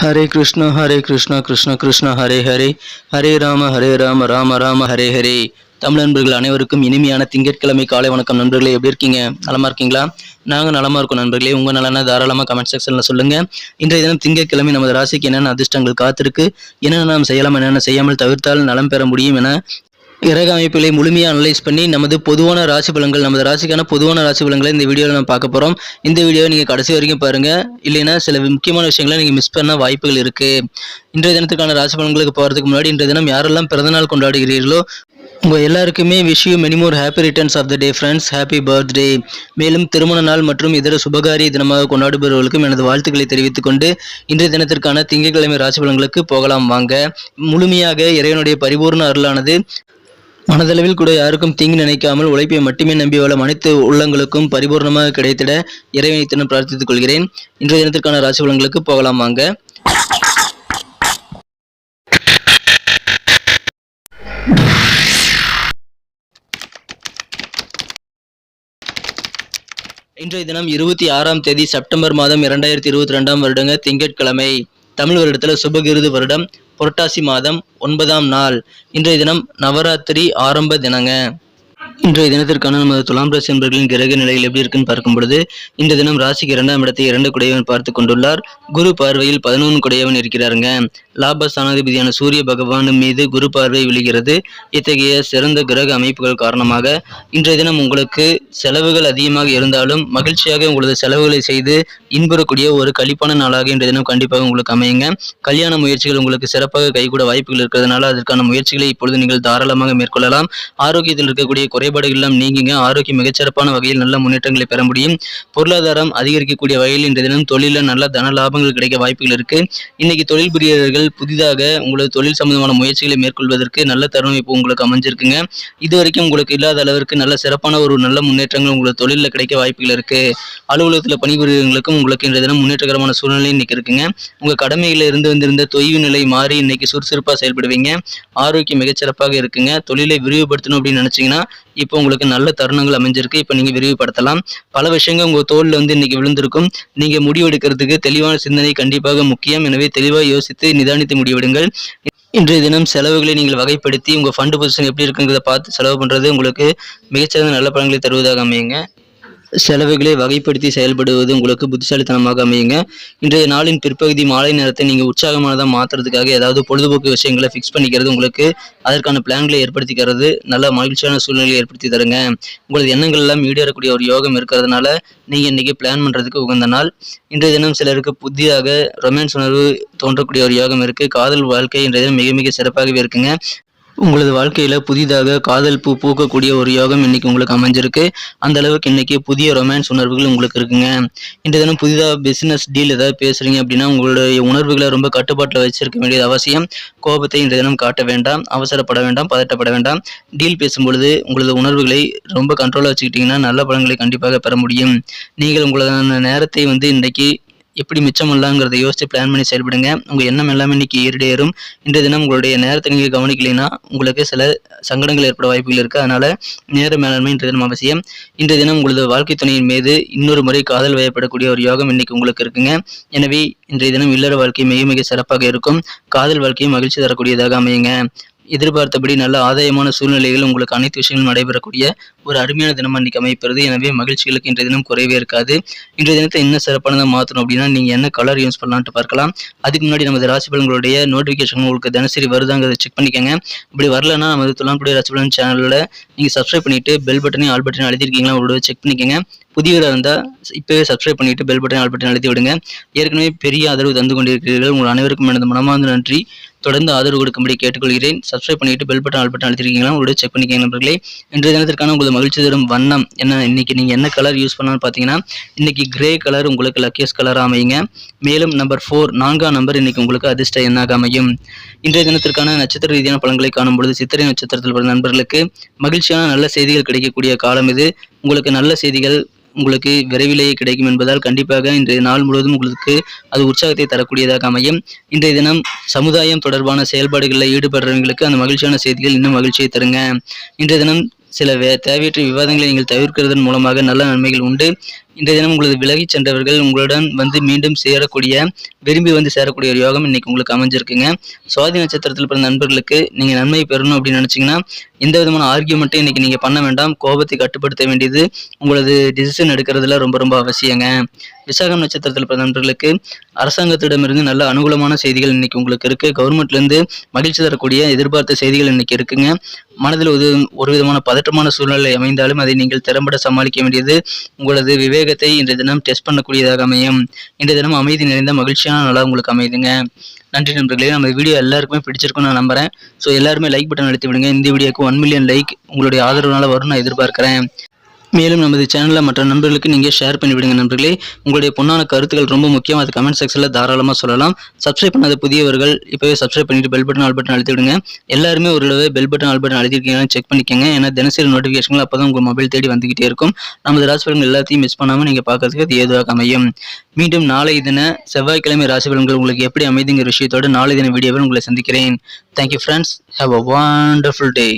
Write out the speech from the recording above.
ஹரே கிருஷ்ணா ஹரே கிருஷ்ணா கிருஷ்ண கிருஷ்ணா ஹரே ஹரே ஹரே ராம ஹரே ராம ராம ராம ஹரே ஹரே தமிழ் நண்பர்கள் அனைவருக்கும் இனிமையான திங்கட்கிழமை காலை வணக்கம் நண்பர்களே. எப்படி இருக்கீங்க? நலமா இருக்கீங்களா? நாங்கள் நலமா இருக்கோம் நண்பர்களே. உங்க நலனா தாராளமாக கமெண்ட் செக்ஷன்ல சொல்லுங்க. இன்றைய தினம் திங்கட்கிழமை நமது ராசிக்கு என்னென்ன அதிர்ஷ்டங்கள் காத்திருக்கு என்னென்ன நாம் செய்யலாம் என்னென்ன செய்யாமல் தவிர்த்தால் நலம் பெற முடியும் என கிரக அமைப்புகளை முழுமையாக அனலைஸ் பண்ணி நமது பொதுவான ராசி பலன்கள் நமது ராசிக்கான பொதுவான ராசி பலன்களை இந்த வீடியோவில் நம்ம பார்க்க போகிறோம் இந்த வீடியோவை நீங்கள் கடைசி வரைக்கும் பாருங்கள் இல்லைன்னா சில முக்கியமான விஷயங்களை நீங்கள் மிஸ் பண்ண வாய்ப்புகள் இருக்குது இன்றைய தினத்துக்கான ராசி பலன்களுக்கு போகிறதுக்கு முன்னாடி இன்றைய தினம் யாரெல்லாம் பிறந்தநாள் கொண்டாடுகிறீர்களோ உங்கள் எல்லாருக்குமே விஷயம் many more many more happy returns of the day friends happy birthday மேலும் திருமண நாள் மற்றும் இதர சுபகாரிய தினமாக கொண்டாடுபவர்களுக்கும் எனது வாழ்த்துக்களை தெரிவித்துக் கொண்டு இன்றைய தினத்திற்கான திங்கட்கிழமை ராசி பலன்களுக்கு போகலாம். வாங்க. முழுமையாக இறைவனுடைய பரிபூர்ண அருளானது மனதளவில் கூட யாருக்கும் தீங்கு நினைக்காமல் உழைப்பை மட்டுமே நம்பி வாழும் அனைத்து உள்ளங்களுக்கும் பரிபூர்ணமாக கிடைத்திட இறைவனை தினம் பிரார்த்தித்துக் கொள்கிறேன். இன்றைய தினத்திற்கான ராசி பலன்களுக்கு போகலாம் வாங்க. இன்றைய தினம் இருபத்தி ஆறாம் தேதி செப்டம்பர் மாதம் இரண்டாயிரத்தி இருபத்தி ரெண்டாம் வருடங்க திங்கட்கிழமை. தமிழ் வருடத்தில் சுபகிருது வருடம். புரட்டாசி மாதம் ஒன்பதாம் நாள். இன்றைய தினம் நவராத்திரி ஆரம்ப தினங்க. இன்றைய தினத்திற்கான நமது துலாம் ராசி என்பர்களின் கிரக நிலையில் எப்படி இருக்குன்னு பார்க்கும் பொழுது இந்த தினம் ராசிக்கு இரண்டாம் இடத்தை இரண்டு குடையவன் பார்த்து கொண்டுள்ளார். குரு பார்வையில் பதினொன்று குடையவன் இருக்கிறாருங்க. லாப ஸ்தானாதிபதியான சூரிய பகவான் மீது குரு பார்வை விழுகிறது. இத்தகைய சிறந்த கிரக அமைப்புகள் காரணமாக இன்றைய தினம் உங்களுக்கு செலவுகள் அதிகமாக இருந்தாலும் மகிழ்ச்சியாக உங்களது செலவுகளை செய்து இன்புறக்கூடிய ஒரு கழிப்பான நாளாக இன்றைய தினம் கண்டிப்பாக உங்களுக்கு அமையுங்க. கல்யாண முயற்சிகள் உங்களுக்கு சிறப்பாக கைகூட வாய்ப்புகள் இருக்கிறதுனால அதற்கான முயற்சிகளை இப்பொழுது நீங்கள் தாராளமாக மேற்கொள்ளலாம். ஆரோக்கியத்தில் இருக்கக்கூடிய குறைபாடுகள் எல்லாம் நீங்கிங்க. ஆரோக்கியம் மிகச்சிறப்பான வகையில் நல்ல முன்னேற்றங்களை பெற முடியும். பொருளாதாரம் அதிகரிக்கக்கூடிய வகையில் இன்றைய தினம் தொழிலில் நல்ல தன லாபங்கள் கிடைக்க வாய்ப்புகள் இருக்கு. இன்னைக்கு தொழில் புரியவர்கள் புதிதாக உங்களது தொழில் சம்பந்தமான முயற்சிகளை மேற்கொள்வதற்கு நல்ல தருணம் இப்போ உங்களுக்கு அமைஞ்சிருக்குங்க. இது வரைக்கும் உங்களுக்கு இல்லாத அளவிற்கு நல்ல சிறப்பான ஒரு நல்ல முன்னேற்றங்கள் உங்களுக்கு தொழிலில் கிடைக்க வாய்ப்புகள் இருக்கு. அலுவலகத்தில் பணிபுரியவங்களுக்கும் உங்களுக்கு இன்றைய தினம் முன்னேற்றகரமான சூழ்நிலை இன்னைக்கு இருக்குங்க. உங்க கடமையில இருந்து வந்திருந்த தொய்வு நிலை மாறி இன்னைக்கு சுறுசுறுப்பாக செயல்படுவீங்க. ஆரோக்கியம் மிகச்சிறப்பாக இருக்குங்க. தொழிலை விரிவுபடுத்தணும் அப்படின்னு நினைச்சீங்கன்னா இப்போ உங்களுக்கு நல்ல தருணங்கள் அமைஞ்சிருக்கு. இப்போ நீங்கள் விரிவுபடுத்தலாம். பல விஷயங்கள் உங்கள் தோலில் வந்து இன்னைக்கு விழுந்திருக்கும். நீங்கள் முடிவெடுக்கிறதுக்கு தெளிவான சிந்தனை கண்டிப்பாக முக்கியம். எனவே தெளிவாக யோசித்து நிதானித்து முடிவெடுங்கள். இன்றைய தினம் செலவுகளை நீங்கள் வகைப்படுத்தி உங்கள் ஃபண்டு பொசிஷன் எப்படி இருக்குங்கிறத பார்த்து செலவு பண்ணுறது உங்களுக்கு மிகச்சிறந்த நல்ல பலன்களை தருவதாக அமையுங்க. செலவுகளை வகைப்படுத்தி செயல்படுவது உங்களுக்கு புத்திசாலித்தனமாக அமையுங்க. இன்றைய நாளின் பிற்பகுதி மாலை நேரத்தை நீங்கள் உற்சாகமானதாக மாற்றுறதுக்காக ஏதாவது பொழுதுபோக்கு விஷயங்களை ஃபிக்ஸ் பண்ணிக்கிறது உங்களுக்கு அதற்கான பிளான்களை ஏற்படுத்திக்கிறது. நல்ல மகிழ்ச்சியான சூழ்நிலையை ஏற்படுத்தி தருங்க. உங்களது எண்ணங்கள் எல்லாம் ஈடேறக்கூடிய ஒரு யோகம் இருக்கிறதுனால நீங்கள் இன்றைக்கி பிளான் பண்ணுறதுக்கு உகந்த நாள். இன்றைய தினம் சிலருக்கு புதிதாக ரொமான்ஸ் உணர்வு தோன்றக்கூடிய ஒரு யோகம் இருக்குது காதல் வாழ்க்கை இன்றைய தினம் மிக மிக சிறப்பாகவே இருக்குங்க. உங்களது வாழ்க்கையில் புதிதாக காதல் பூ பூக்கக்கூடிய ஒரு யோகம் இன்னைக்கு உங்களுக்கு அமைஞ்சிருக்கு. அந்த அளவுக்கு இன்னைக்கு புதிய ரொமான்ஸ் உணர்வுகள் உங்களுக்கு இருக்குங்க. இன்றைய தினம் புதிதாக பிஸ்னஸ் டீல் ஏதாவது பேசுறீங்க அப்படின்னா உங்களுடைய உணர்வுகளை ரொம்ப கட்டுப்பாட்டில் வச்சிருக்க வேண்டியது அவசியம். கோபத்தை இன்றைய தினம் காட்ட வேண்டாம் அவசரப்பட வேண்டாம் பதட்டப்பட வேண்டாம். டீல் பேசும்பொழுது உங்களது உணர்வுகளை ரொம்ப கண்ட்ரோலாக வச்சுக்கிட்டிங்கன்னா நல்ல பலன்களை கண்டிப்பாக பெற முடியும். நீங்கள் உங்களது நேரத்தை வந்து இன்றைக்கி எப்படி மிச்சமில்லாங்கிறத யோசித்து பிளான் பண்ணி செயல்படுங்க. உங்கள் எண்ணம் எல்லாமே இன்னைக்கு ஈடேறும் இன்றைய தினம் உங்களுடைய நேரத்தை நீங்கள் கவனிக்கலைன்னா உங்களுக்கு சில சங்கடங்கள் ஏற்பட வாய்ப்புகள் இருக்குது அதனால் நேர மேலாண்மை இன்றைய தினம் அவசியம். இன்றைய தினம் உங்களது வாழ்க்கை துணையின் மீது இன்னொரு முறை காதல் வயப்படக்கூடிய ஒரு யோகம் இன்னைக்கு உங்களுக்கு இருக்குங்க. எனவே இன்றைய தினம் இல்லற வாழ்க்கை மிக மிக சிறப்பாக இருக்கும். காதல் வாழ்க்கையும் மகிழ்ச்சி தரக்கூடியதாக அமையுங்க. எதிர்பார்த்தபடி நல்ல ஆதாயமான சூழ்நிலைகள் உங்களுக்கு அனைத்து விஷயங்களும் நடைபெறக்கூடிய ஒரு அருமையான தினம் இன்றைக்கி அமைப்பது எனவே மகிழ்ச்சிகளுக்கு இன்றைய தினம் குறைவே இருக்காது. இன்றைய தினத்தை இன்னும் சிறப்பானதாக மாற்றணும் அப்படின்னா நீங்கள் என்ன கலர் யூஸ் பண்ணலான்ட்டு பார்க்கலாம். அதுக்கு முன்னாடி நமது ராசி பலன்களுடைய நோட்டிஃபிகேஷன் உங்களுக்கு தினசரி வருதாங்கிறத செக் பண்ணிக்கோங்க. அப்படி வரலன்னா நமது துலாம்புடைய ராசி பலன் சேனலில் நீங்கள் சப்ஸ்கிரைப் பண்ணிவிட்டு பெல் பட்டனையும் ஆல் பட்டனையும் அழுத்திருக்கீங்களா உங்களோட செக் பண்ணிக்கோங்க. புதியவராக இருந்தால் இப்போவே சப்ஸ்கிரைப் பண்ணிட்டு பெல் பட்டன் ஆல் பட்டன் அழுத்தி விடுங்க. ஏற்கனவே பெரிய ஆதரவு தந்து கொண்டிருக்கிறீர்கள். உங்கள் அனைவருக்கும் எனது மனமார்ந்த நன்றி. தொடர்ந்து ஆதரவு கொடுக்கும்படி கேட்டுக்கொள்கிறேன். சப்ஸ்கிரைப் பண்ணிட்டு பெல் பட்டன் ஆல் பட்டன் அழுத்திருக்கீங்களா? உங்களோட செக் பண்ணிக்கங்க நண்பர்களே இன்றைய தினத்திற்கான உங்களுக்கு மகிழ்ச்சி தரும் வண்ணம் என்ன? இன்னைக்கு நீங்கள் என்ன கலர் யூஸ் பண்ணலாம்னு பார்த்தீங்கன்னா இன்னைக்கு கிரே கலர் உங்களுக்கு லக்கியஸ் கலர் அமையுங்க. மேலும் நம்பர் ஃபோர் நான்காம் நம்பர் இன்னைக்கு உங்களுக்கு அதிர்ஷ்ட எண்ணாக அமையும். இன்றைய தினத்திற்கான நட்சத்திர ரீதியான பலன்களை காணும் பொழுது சித்திரை நட்சத்திரத்தில் பிறந்த நண்பர்களுக்கு மகிழ்ச்சியான நல்ல செய்திகள் கிடைக்கக்கூடிய காலம் இது. உங்களுக்கு நல்ல செய்திகள் உங்களுக்கு விரைவிலேயே கிடைக்கும் என்பதால் கண்டிப்பாக இன்றைய நாள் முழுவதும் உங்களுக்கு அது உற்சாகத்தை தரக்கூடியதாக அமையும். இன்றைய தினம் சமுதாயம் தொடர்பான செயல்பாடுகளில் ஈடுபடுறவங்களுக்கு அந்த மகிழ்ச்சியான செய்திகள் இன்னும் மகிழ்ச்சியை தருங்க. இன்றைய தினம் சில வே தேவையற்ற விவாதங்களை நீங்கள் தவிர்க்கிறதன் மூலமாக நல்ல நன்மைகள் உண்டு. இன்றைய தினம் உங்களது விலகி சென்றவர்கள் உங்களுடன் வந்து மீண்டும் சேரக்கூடிய விரும்பி வந்து சேரக்கூடிய ஒரு யோகம் இன்னைக்கு உங்களுக்கு அமைஞ்சிருக்குங்க. சுவாதி நட்சத்திரத்தில் பிறந்த நண்பர்களுக்கு நீங்கள் நன்மை பெறணும் அப்படின்னு நினச்சிங்கன்னா எந்த விதமான ஆர்கியூமெண்ட்டும் இன்னைக்கு நீங்கள் பண்ண வேண்டாம். கோபத்தை கட்டுப்படுத்த வேண்டியது உங்களது டிசிஷன் எடுக்கிறதுல ரொம்ப ரொம்ப அவசியங்க. விசாகம் நட்சத்திரத்தில் பிறந்த நண்பர்களுக்கு அரசாங்கத்திடமிருந்து நல்ல அனுகூலமான செய்திகள் இன்னைக்கு உங்களுக்கு இருக்கு. கவர்மெண்ட்லேருந்து மகிழ்ச்சி தரக்கூடிய எதிர்பார்த்த செய்திகள் இன்னைக்கு இருக்குங்க. மனதில் ஒரு ஒரு விதமான பதற்றமான சூழ்நிலை அமைந்தாலும் அதை நீங்கள் திறம்பட சமாளிக்க வேண்டியது உங்களது விவேகத்தை இன்றைய தினம் டெஸ்ட் பண்ணக்கூடியதாக அமையும். இன்றைய தினம் அமைதி நிறைந்த மகிழ்ச்சியான நாளாக உங்களுக்கு அமையுதுங்க. நன்றி நண்பர்களே நம்ம வீடியோ எல்லாருக்குமே பிடிச்சிருக்கும்னு நான் நம்புறேன். ஸோ எல்லாருமே லைக் பட்டன் அழுத்தி விடுங்க. இந்த வீடியோக்கு ஒன் மில்லியன் லைக் உங்களுடைய ஆதரவுனால வரும்னு நான் எதிர்பார்க்கிறேன். மேலும் நமது சேனலில் மற்ற நண்பர்களுக்கு நீங்கள் ஷேர் பண்ணிவிடுங்க நண்பர்களே. உங்களுடைய பொண்ணான கருத்துக்கள் ரொம்ப முக்கியம். அது கமெண்ட் செக்ஷனில் தாராளமாக சொல்லலாம். சப்ஸ்கிரைப் பண்ணாத புதியவர்கள் இப்போவே சப்ஸ்கிரைப் பண்ணிவிட்டு பெல் பட்டன் ஆல் பட்டன் அழுத்திவிடுங்க எல்லாருமே ஒரு தடவை பெல் பட்டன் ஆல் பட்டன் அழுத்திருக்கீங்கன்னு செக் பண்ணிக்கோங்க. ஏன்னா தினசரி நோட்டிஃபிகேஷன்கள் அப்போ தான் உங்கள் மொபைல் தேடி வந்துகிட்டே இருக்கும். நமது ராசி பலன்கள் எல்லாத்தையும் மிஸ் பண்ணாமல் நீங்கள் பார்க்கறதுக்கு அது ஏதுவாக அமையும். மீண்டும் நாளை தின செவ்வாய்க்கிழமை ராசி பலன்கள் உங்களுக்கு எப்படி அமைதிங்கிற விஷயத்தோட நாளை தின வீடியோவில் உங்களை சந்திக்கிறேன். Thank you friends have a wonderful day